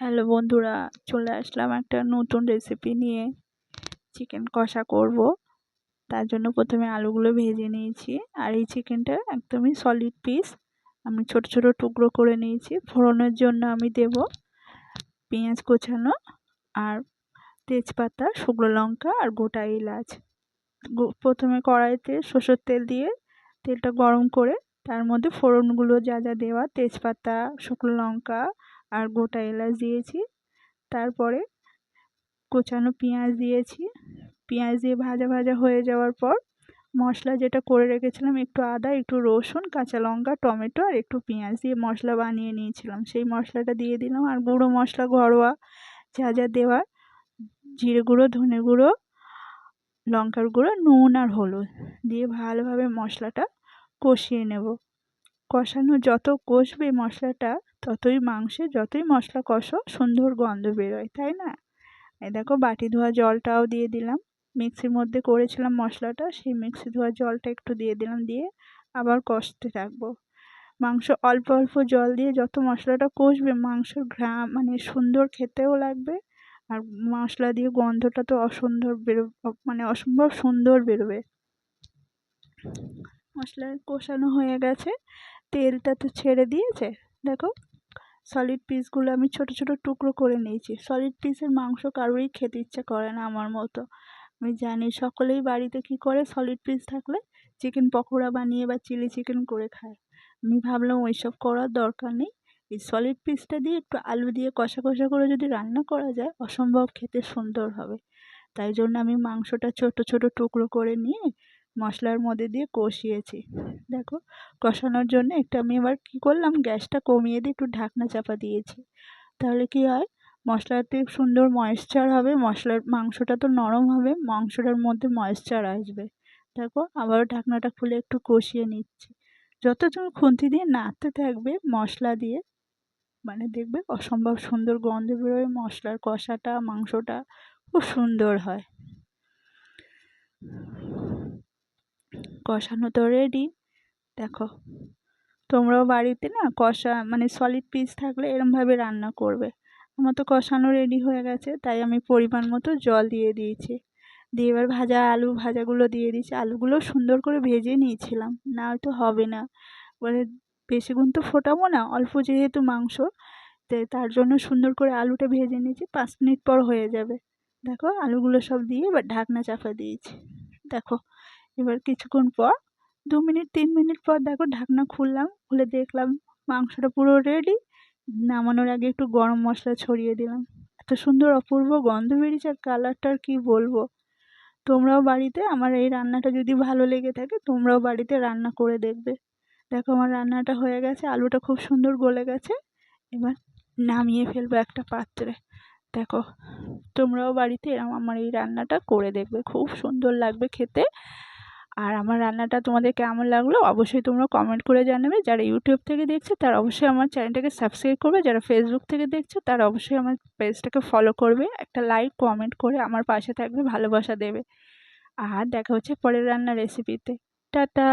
Hello বন্ধুরা, চলে আসলাম একটা নতুন রেসিপি নিয়ে। চিকেন কষা করব। তার জন্য প্রথমে আলুগুলো ভেজে নিয়েছি। আর এই চিকেনটা একদমই সলিড পিস আমি ছোট ছোট টুকরো করে নিয়েছি। ফোড়নের জন্য আমি দেব পেঁয়াজ কোচানো আর তেজপাতা, শুকনো লঙ্কা আর গোটা এলাচ। প্রথমে কড়াইতে সরষের তেল দিয়ে তেলটা গরম করে তার মধ্যে ফোড়নগুলো যা যা দেওয়া তেজপাতা, শুকনো লঙ্কা আর গোটা এলাচ দিয়েছি। তারপরে কোচানো পেঁয়াজ দিয়েছি। পেঁয়াজ দিয়ে ভাজা ভাজা হয়ে যাওয়ার পর মশলা যেটা করে রেখেছিলাম একটু আদা, একটু রসুন, কাঁচা লঙ্কা, টমেটো আর একটু পেঁয়াজ দিয়ে মশলা বানিয়ে নিয়েছিলাম। সেই মশলাটা দিয়ে দিলাম আর গুঁড়ো মশলা, ঘরোয়া যা যা দেওয়ার জিরে গুঁড়ো, ধনে গুঁড়ো, লঙ্কার গুঁড়ো, নুন আর হলুদ দিয়ে ভালোভাবে মশলাটা কষিয়ে নেব। কষানো যত কষবে মশলাটা ততই মাংসে যতই মশলা কষো, সুন্দর গন্ধ বেরোয়, তাই না? এই দেখো বাটি ধোয়া জলটাও দিয়ে দিলাম। মিক্সির মধ্যে করেছিলাম মশলাটা, সেই মিক্সি ধোয়া জলটা একটু দিয়ে দিলাম, দিয়ে আবার কষতে থাকব। মাংস অল্প অল্প জল দিয়ে যত মশলাটা কষবে, মাংসর ঘ্রাম মানে সুন্দর খেতেও লাগবে। আর মশলা দিয়ে গন্ধটা তো অসুন্দর বেরো মানে অসম্ভব সুন্দর বেরোবে। মশলা কষানো হয়ে গেছে। তেলটা তো ছেড়ে দিয়েছে। দেখো সলিড পিসগুলো আমি ছোট ছোট টুকরো করে নিয়েছি। সলিড পিসের মাংস কারোরই খেতে ইচ্ছা করে না আমার মতো। আমি জানি সকলেই বাড়িতে কি করে সলিড পিস থাকলে চিকেন পকোড়া বানিয়ে বা চিলি চিকেন করে খায়। আমি ভাবলাম ওইসব করার দরকার নেই। এই সলিড পিসটা দিয়ে একটু আলু দিয়ে কষা কষা করে যদি রান্না করা যায়, অসম্ভব খেতে সুন্দর হবে। তাই জন্য আমি মাংসটা ছোট ছোট টুকরো করে নিয়ে মশলার মধ্যে দিয়ে কষিয়েছি। দেখো, কষানোর জন্য একটু আমি এবার কী করলাম, গ্যাসটা কমিয়ে দিয়ে একটু ঢাকনা চাপা দিয়েছি। তাহলে কি হয়, মশলাতে সুন্দর ময়েশ্চার হবে, মশলার মাংসটা তো নরম হবে, মাংসটার মধ্যে ময়েশ্চার আসবে। দেখো, আবারও ঢাকনাটা খুলে একটু কষিয়ে নিচ্ছি। যত তুমি খুন্তি দিয়ে নাড়তে থাকবে মশলা দিয়ে মানে দেখবে অসম্ভব সুন্দর গন্ধ বেরোয়, মশলার কষাটা, মাংসটা খুব সুন্দর হয়। কষানো তো রেডি দেখো, তোমরাও বাড়িতে না কষা মানে সলিড পিস থাকলে এরমভাবে রান্না করবে। আমার তো কষানো রেডি হয়ে গেছে, তাই আমি পরিমাণ মতো জল দিয়ে দিয়েছি। দিয়ে এবার ভাজা আলু ভাজাগুলো দিয়ে দিয়েছি। আলুগুলো সুন্দর করে ভেজে নিয়েছিলাম, না হয়তো হবে না। মানে বেশিক্ষণ তো ফোটাবো না, অল্প যেহেতু মাংস তাই তার জন্য সুন্দর করে আলুটা ভেজে নিয়েছি, পাঁচ মিনিট পর হয়ে যাবে। দেখো, আলুগুলো সব দিয়ে এবার ঢাকনা চাপা দিয়েছি। দেখো এবার কিছুক্ষণ পর, দু মিনিট, তিন মিনিট পর দেখো ঢাকনা খুললাম, খুলে দেখলাম মাংসটা পুরো রেডি নামানোর আগে একটু গরম মশলা ছড়িয়ে দিলাম। এত সুন্দর অপূর্ব গন্ধ বেরিয়েছে আর কালারটা আর কী বলব। তোমরাও বাড়িতে, আমার এই রান্নাটা যদি ভালো লেগে থাকে, তোমরাও বাড়িতে রান্না করে দেখবে। দেখো আমার রান্নাটা হয়ে গেছে, আলুটা খুব সুন্দর গলে গেছে, এবার নামিয়ে ফেলব একটা পাত্রে। দেখো, তোমরাও বাড়িতে এরম আমার এই রান্নাটা করে দেখবে, খুব সুন্দর লাগবে খেতে। আর আমার রান্নাটা তোমাদের কেমন লাগল অবশ্যই তোমরা কমেন্ট করে জানাবে। যারা ইউটিউব থেকে দেখছে তারা অবশ্যই আমার চ্যানেলটাকে সাবস্ক্রাইব করবে। যারা ফেসবুক থেকে দেখছে তারা অবশ্যই আমার পেজটাকে ফলো করবে। একটা লাইক কমেন্ট করে আমার পাশে থাকবে, ভালোবাসা দেবে। আর দেখা হচ্ছে পরের রান্নার রেসিপিতে টাটা!